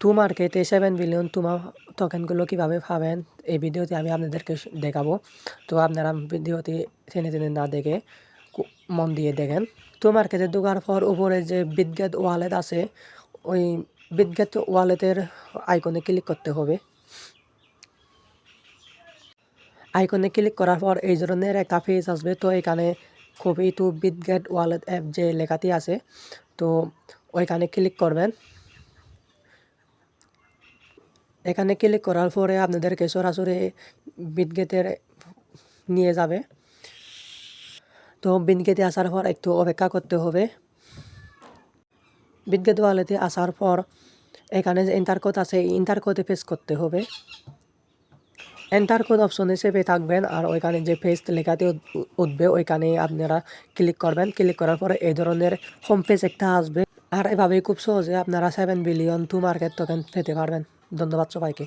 Two মার্কেটে seven billion তোমার টোকেনগুলো কীভাবে পাবেন, এই ভিডিওতে আমি আপনাদেরকে দেখাবো। তো আপনারা ভিডিওটি টেনে টেনে না দেখে মন দিয়ে দেখেন। টু মার্কেটে ঢোকার পর উপরে যে বিদগেট ওয়ালেট আছে, ওই বিদগেট ওয়ালেটের আইকনে ক্লিক করতে হবে। আইকনে ক্লিক করার পর এই ধরনের একটা পেজ আসবে। তো এখানে copy to Bitget wallet app যে লেখাটি আছে, তো ওইখানে ক্লিক করবেন। এখানে ক্লিক করার পরে আপনাদেরকে সরাসরি বিটগেটের নিয়ে যাবে। তো বিটগেটে আসার পর একটু অপেক্ষা করতে হবে। বিটগেট ওয়ালেটে আসার পর এখানে যে ইন্টার কোড আছে ইন্টার কোডে পেস করতে হবে। এন্টার কোড অপশনে চেপে থাকবেন আর ওইখানে যে পেজ লেখাতে উঠ- উঠবে, ওইখানে আপনারা ক্লিক করবেন। ক্লিক করার পরে এই ধরনের হোম পেজ একটা আসবে। আর এভাবেই খুব সহজে আপনারা seven billion to market token পেতে পারবেন। ধন্যবাদ সবাইকে।